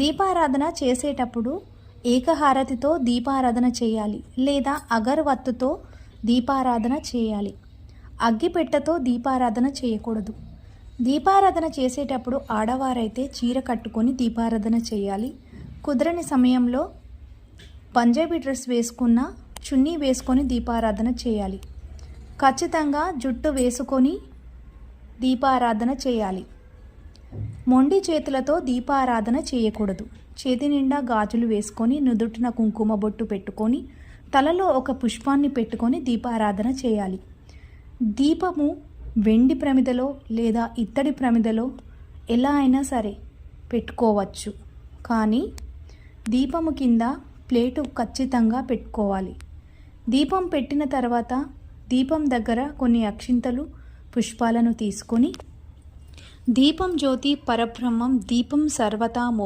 దీపారాధన చేసేటప్పుడు ఏకహారతితో దీపారాధన చేయాలి లేదా అగరవత్తుతో దీపారాధన చేయాలి. అగ్గిపెట్టెతో దీపారాధన చేయకూడదు. దీపారాధన చేసేటప్పుడు ఆడవారైతే చీర కట్టుకొని దీపారాధన చేయాలి. కుదరని సమయంలో పంజాబీ డ్రెస్ వేసుకున్న చున్నీ వేసుకొని దీపారాధన చేయాలి. ఖచ్చితంగా జుట్టు వేసుకొని దీపారాధన చేయాలి. మొండి చేతులతో దీపారాధన చేయకూడదు. చేతి నిండా గాజులు వేసుకొని నుదుటిన కుంకుమ బొట్టు పెట్టుకొని తలలో ఒక పుష్పాన్ని పెట్టుకొని దీపారాధన చేయాలి. దీపము వెండి ప్రమిదలో లేదా ఇత్తడి ప్రమిదలో ఎలా అయినా సరే పెట్టుకోవచ్చు. కానీ దీపము కింద ప్లేటు ఖచ్చితంగా పెట్టుకోవాలి. దీపం పెట్టిన తర్వాత దీపం దగ్గర కొన్ని అక్షింతలు పుష్పాలను తీసుకొని दीपं ज्योति परब्रह्म दीपं सर्वता मो